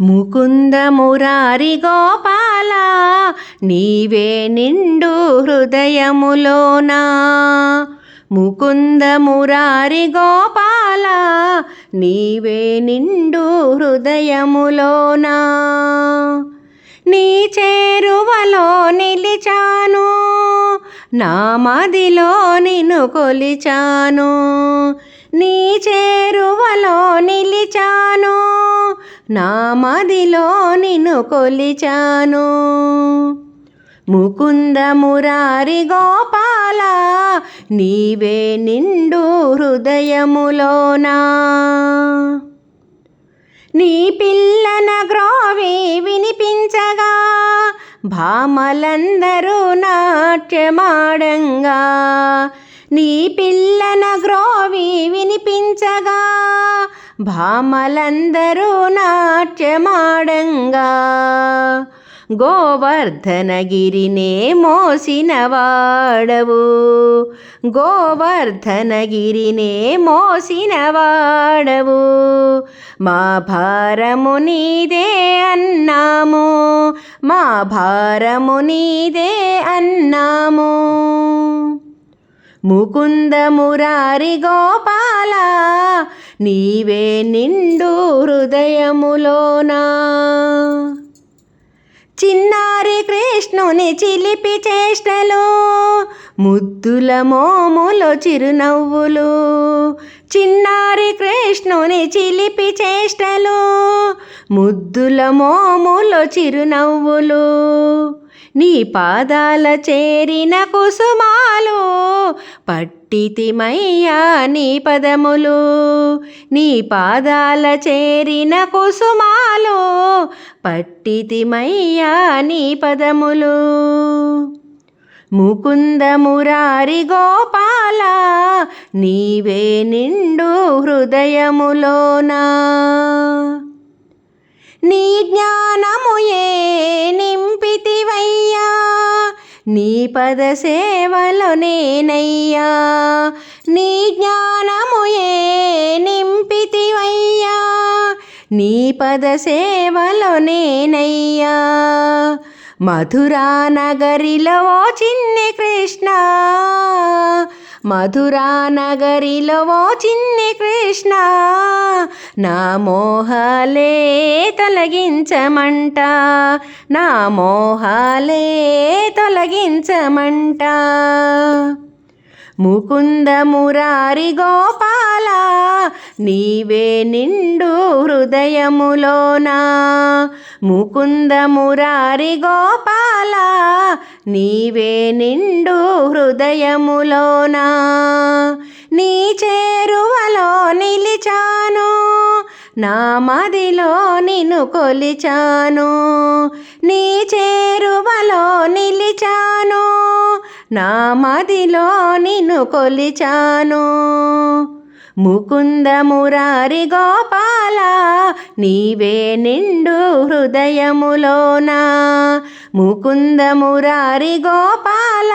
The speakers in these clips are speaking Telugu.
ముకుంద మురారి గోపాల నీవే నిండు హృదయములోనా. ముకుంద మురారి గోపాల నీవే నిండు హృదయములోనా. నీ చేరువలో నిలిచాను నా మదిలో నిన్ను కొలిచాను. నీ చేరువలో ని నా మదిలో నిన్ను కొలిచాను. ముకుంద మురారి గోపాల నీవే నిండు హృదయములోనా? నీ పిల్లన గ్రోవి వినిపించగా భామలందరూ నాట్యమాడంగా. నీ పిల్లన గ్రోవి వినిపించగా భామలందరూ నాట్యమాడంగా. గోవర్ధనగిరినే మోసినవాడవు గోవర్ధనగిరినే మోసినవాడవు మా భారము నీదే అన్నాము. మా భారము నీదే అన్నాము. ముకుంద మురారి గోపాల నీవే నిండు హృదయములోనా. చిన్నారి కృష్ణుని చిలిపి చేష్టలు ముద్దుల మోములో చిరునవ్వులు. చిన్నారి కృష్ణుని చిలిపి చేష్టలు ముద్దుల మోములో చిరునవ్వులు నీ పాదాల చేరిన కుసుమాలు పట్టితిమయ్యా నీ పదములు నీ పాదాల చేరిన కుసుమాలు పట్టితిమయ్యా నీ పదములు. ముకుంద మురారి గోపాల నీవే నిండు హృదయములోనా? నీ జ్ఞానముయే నింపితివయ్యా. నీ పద సేవలో నేనయ్యా. నీ జ్ఞానముయే నింపితివయ్యా. నీ పద సేవలో నేనయ్యా. మధురా నగరిలో చిన్ని కృష్ణ. మధురా నగరిలో ఓ చిన్ని కృష్ణ నా మోహాలే తొలగించమంట. నా మోహాలే తొలగించమంట. ముకుంద మురారి గోపాల నీవే నిండు హృదయములోనా? ముకుంద మురారి గోపాల నీవే నిండు హృదయములోనా? నీ చేరువలో నిలిచాను నా మదిలో నిన్ను కొలిచాను. నీ చేరువలో నిలిచాను నా మదిలో నిన్ను కొలిచాను. ముకుంద మురారి గోపాల నీవే నిండు హృదయములోనా. ముకుంద మురారి గోపాల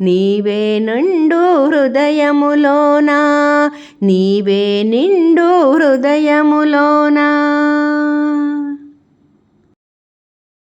నీవే నిండు హృదయములోనా. నీవే నిండు హృదయములోనా.